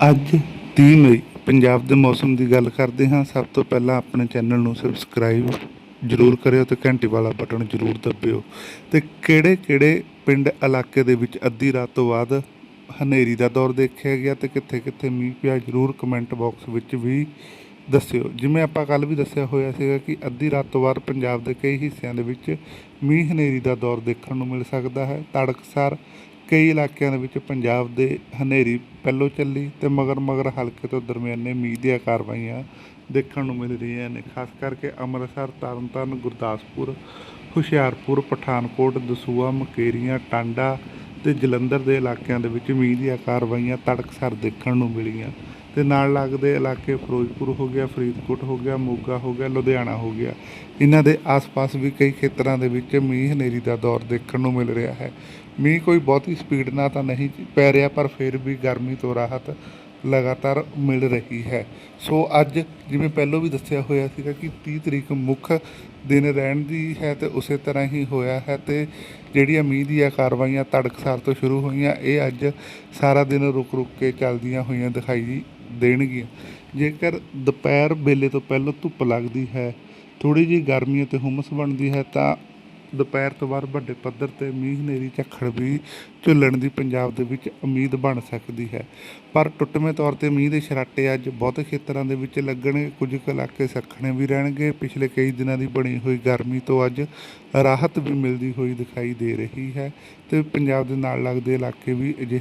ਅੱਜ 30 ਮਈ, ਪੰਜਾਬ ਦੇ ਮੌਸਮ ਦੀ ਗੱਲ ਕਰਦੇ ਹਾਂ। ਸਭ ਤੋਂ ਪਹਿਲਾਂ ਆਪਣੇ ਚੈਨਲ ਨੂੰ ਸਬਸਕ੍ਰਾਈਬ ਜਰੂਰ ਕਰਿਓ ਤੇ ਘੰਟੀ ਵਾਲਾ ਬਟਨ ਜਰੂਰ ਦਬਿਓ। ਤੇ ਕਿਹੜੇ ਕਿਹੜੇ ਪਿੰਡ ਇਲਾਕੇ ਦੇ ਵਿੱਚ ਅੱਧੀ ਰਾਤ ਤੋਂ ਬਾਅਦ ਹਨੇਰੀ ਦਾ ਦੌਰ ਦੇਖਿਆ ਗਿਆ ਤੇ ਕਿੱਥੇ ਕਿੱਥੇ ਮੀਂਹ ਪਿਆ, ਜਰੂਰ ਕਮੈਂਟ ਬਾਕਸ ਵਿੱਚ ਵੀ ਦੱਸਿਓ। ਜਿਵੇਂ ਆਪਾਂ ਕੱਲ ਵੀ ਦੱਸਿਆ ਹੋਇਆ ਸੀਗਾ ਕਿ ਅੱਧੀ ਰਾਤ ਤੋਂ ਬਾਅਦ ਪੰਜਾਬ ਦੇ ਕਈ ਹਿੱਸਿਆਂ ਦੇ ਵਿੱਚ ਮੀਂਹ ਹਨੇਰੀ ਦਾ ਦੌਰ ਦੇਖਣ ਨੂੰ ਮਿਲ ਸਕਦਾ ਹੈ। ਤੜਕਸਾਰ ਕਈ ਇਲਾਕਿਆਂ ਦੇ ਵਿੱਚ ਪੰਜਾਬ ਦੇ ਹਨੇਰੀ ਪਹਿਲੋਂ ਚੱਲੀ ਤੇ ਮਗਰ ਮਗਰ ਹਲਕੇ ਤੋਂ ਦਰਮਿਆਨੇ ਮੀਂਹ ਦੀਆਂ ਕਾਰਵਾਈਆਂ ਦੇਖਣ ਨੂੰ ਮਿਲ ਰਹੀਆਂ ਨੇ, ਖਾਸ ਕਰਕੇ ਅੰਮ੍ਰਿਤਸਰ, ਤਰਨਤਾਰਨ, ਗੁਰਦਾਸਪੁਰ, ਹੁਸ਼ਿਆਰਪੁਰ, ਪਠਾਨਕੋਟ ਦਸੂਆ ਮਕੇਰੀਆਂ, ਟਾਂਡਾ ਤੇ ਜਲੰਧਰ ਦੇ ਇਲਾਕਿਆਂ ਦੇ ਵਿੱਚ ਮੀਂਹ ਦੀਆਂ ਕਾਰਵਾਈਆਂ ਤੜਕਸਾਰ ਦੇਖਣ ਨੂੰ ਮਿਲੀਆਂ। ਤੇ ਨਾਲ ਲੱਗਦੇ ਇਲਾਕੇ ਫਿਰੋਜ਼ਪੁਰ ਹੋ ਗਿਆ, ਫਰੀਦਕੋਟ ਹੋ ਗਿਆ, ਮੋਗਾ ਹੋ ਗਿਆ, ਲੁਧਿਆਣਾ ਹੋ ਗਿਆ। ਇਹਨਾਂ ਦੇ ਆਸ-ਪਾਸ ਵੀ ਕਈ ਖੇਤਰਾਂ ਦੇ ਵਿੱਚ ਮੀਂਹ ਹਨੇਰੀ ਦਾ ਦੌਰ ਦੇਖਣ ਨੂੰ ਮਿਲ ਰਿਹਾ ਹੈ। ਮੀਂਹ ਕੋਈ ਬਹੁਤੀ ਸਪੀਡ ਨਾਲ ਤਾਂ ਨਹੀਂ ਪੈ ਰਿਹਾ, ਪਰ ਫਿਰ ਵੀ ਗਰਮੀ ਤੋਂ ਰਾਹਤ ਲਗਾਤਾਰ ਮਿਲ ਰਹੀ ਹੈ। ਸੋ ਅੱਜ ਜਿਵੇਂ ਪਹਿਲਾਂ ਵੀ ਦੱਸਿਆ ਹੋਇਆ ਸੀਗਾ ਕਿ 30 ਤਰੀਕ ਮੁੱਖ ਦਿਨ ਰਹਿਣ ਦੀ ਹੈ ਤੇ ਉਸੇ ਤਰ੍ਹਾਂ ਹੀ ਹੋਇਆ ਹੈ ਤੇ ਜਿਹੜੀਆਂ ਮੀਂਹ ਦੀਆਂ ਕਾਰਵਾਈਆਂ ਤੜਕਸਾਰ ਤੋਂ ਸ਼ੁਰੂ ਹੋਈਆਂ, ਇਹ ਅੱਜ ਸਾਰਾ ਦਿਨ ਰੁਕ ਰੁਕ ਕੇ ਚੱਲਦੀਆਂ ਹੋਈਆਂ ਦਿਖਾਈ ਦੇਣਗੀਆਂ। ਜੇਕਰ ਦੁਪਹਿਰ ਵੇਲੇ ਤੋਂ ਪਹਿਲਾਂ ਧੁੱਪ ਲੱਗਦੀ ਹੈ ਥੋੜੀ ਜਿਹੀ ਗਰਮੀ ਅਤੇ ਹੁਮਸ ਬਣਦੀ ਹੈ, ਤਾਂ ਦੁਪਹਿਰ ਤੋਂ ਬਾਅਦ ਵੱਡੇ ਪੱਧਰ ਤੇ ਮੀਂਹ ਹਨੇਰੀ ਝੱਖੜ ਵੀ ਝੁੱਲਣ ਦੀ ਪੰਜਾਬ ਦੇ ਵਿੱਚ ਉਮੀਦ ਬਣ ਸਕਦੀ ਹੈ। ਪਰ ਟੁੱਟਵੇਂ ਤੌਰ ਤੇ ਮੀਂਹ ਦੇ ਛਰਾਟੇ ਅੱਜ ਬਹੁਤੇ ਖੇਤਰਾਂ ਦੇ ਵਿੱਚ ਲੱਗਣਗੇ ਕੁਝ ਕੁ ਇਲਾਕੇ ਸੱਖਣੇ ਵੀ ਰਹਿਣਗੇ। ਪਿਛਲੇ ਕਈ ਦਿਨਾਂ ਦੀ ਬਣੀ ਹੋਈ ਗਰਮੀ ਤੋਂ ਅੱਜ ਰਾਹਤ ਵੀ ਮਿਲਦੀ ਹੋਈ ਦਿਖਾਈ ਦੇ ਰਹੀ ਹੈ ਤੇ ਪੰਜਾਬ ਦੇ ਨਾਲ ਲੱਗਦੇ ਇਲਾਕੇ ਵੀ ਅਜਿਹਾ